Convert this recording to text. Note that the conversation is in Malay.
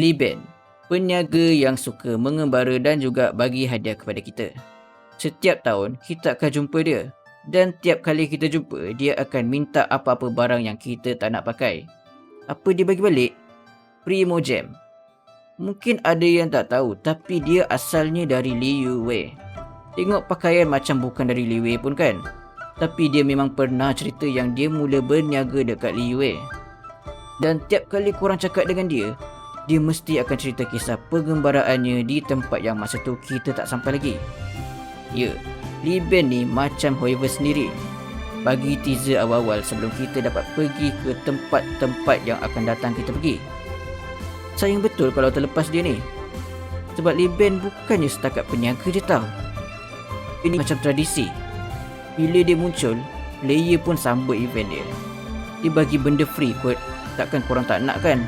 Lee Ben, peniaga yang suka mengembara dan juga bagi hadiah kepada kita. Setiap tahun kita akan jumpa dia dan tiap kali kita jumpa dia akan minta apa-apa barang yang kita tak nak pakai. Apa dia bagi balik? Primo Jam. Mungkin ada yang tak tahu tapi dia asalnya dari Liu Wei. Tengok pakaian macam bukan dari Liu Wei pun kan? Tapi dia memang pernah cerita yang dia mula berniaga dekat Liu Wei. Dan tiap kali korang cakap dengan dia, dia mesti akan cerita kisah pengembaraannya di tempat yang masa tu kita tak sampai lagi. Ya, Lee Ben ni macam Hoiver sendiri. Bagi teaser awal-awal sebelum kita dapat pergi ke tempat-tempat yang akan datang kita pergi. Sayang betul kalau terlepas dia ni. Sebab Lee Ben bukannya setakat peniaga je tau. Ini macam tradisi. Bila dia muncul, player pun sambut event dia. Dia bagi benda free kot. Takkan korang tak nak kan?